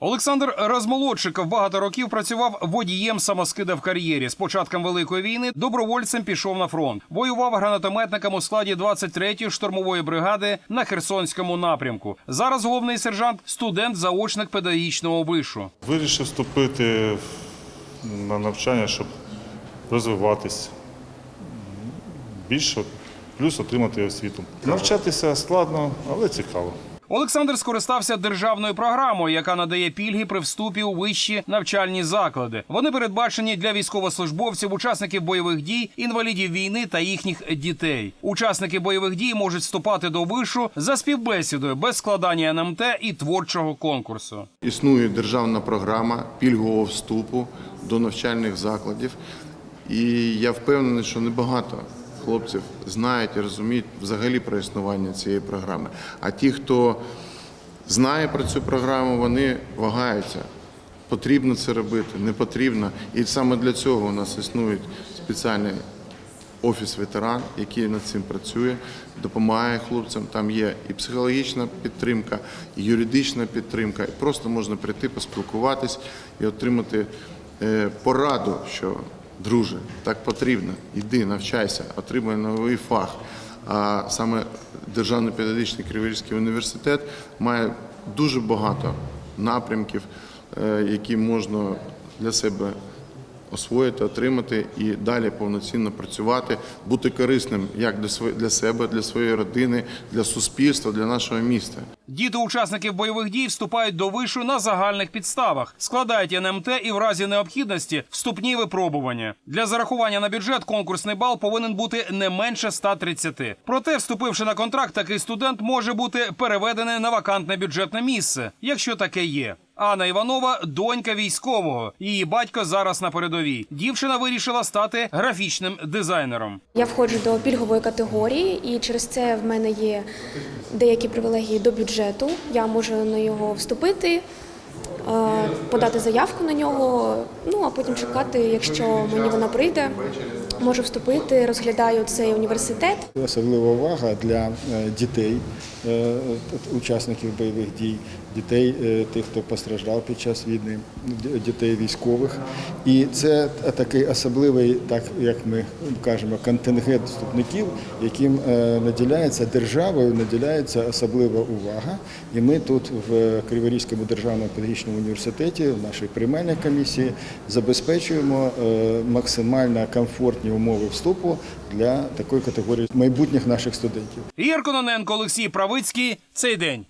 Олександр Размолодчиков багато років працював водієм самоскида в кар'єрі. З початком великої війни добровольцем пішов на фронт. Воював гранатометником у складі 23-ї штурмової бригади на Херсонському напрямку. Зараз головний сержант, студент, заочник педагогічного вишу. Вирішив вступити на навчання, щоб розвиватись більше, плюс отримати освіту. Навчатися складно, але цікаво. Олександр скористався державною програмою, яка надає пільги при вступі у вищі навчальні заклади. Вони передбачені для військовослужбовців, учасників бойових дій, інвалідів війни та їхніх дітей. Учасники бойових дій можуть вступати до вишу за співбесідою без складання НМТ і творчого конкурсу. Існує державна програма пільгового вступу до навчальних закладів. І я впевнений, що небагато хлопців знають і розуміють взагалі про існування цієї програми. А ті, хто знає про цю програму, вони вагаються. Потрібно це робити, не потрібно. І саме для цього у нас існують спеціальні офіс ветеран, який над цим працює, допомагає хлопцям. Там є і психологічна підтримка, і юридична підтримка. Просто можна прийти, поспілкуватись і отримати е, пораду, що друже, так потрібно. Іди, навчайся, отримай новий фах. А саме Державний педагогічний Криворізький університет має дуже багато напрямків, е, які можна для себе освоїти, отримати і далі повноцінно працювати, бути корисним як для себе, для своєї родини, для суспільства, для нашого міста. Діти учасників бойових дій вступають до вишу на загальних підставах, складають НМТ і в разі необхідності вступні випробування. Для зарахування на бюджет конкурсний бал повинен бути не менше 130. Проте, вступивши на контракт, такий студент може бути переведений на вакантне бюджетне місце, якщо таке є. Анна Іванова донька військового. Її батько зараз на передовій. Дівчина вирішила стати графічним дизайнером. Я входжу до пільгової категорії, і через це в мене є деякі привілегії до бюджету. Я можу на його вступити, е, подати заявку на нього, ну а потім чекати, якщо мені вона прийде. Можу вступити, розглядаю цей університет. Особлива увага для е, дітей, е, учасників бойових дій, дітей, е, тих, хто постраждав під час війни, дітей військових. І це такий особливий, так як ми кажемо, контингент вступників, яким наділяється державою, наділяється особлива увага. І ми тут в Криворізькому державному педагогічному університеті, в нашій приймальній комісії, забезпечуємо максимально комфортні умови вступу для такої категорії майбутніх наших студентів. Ігор Кононенко, Олексій Правицький. Цей день.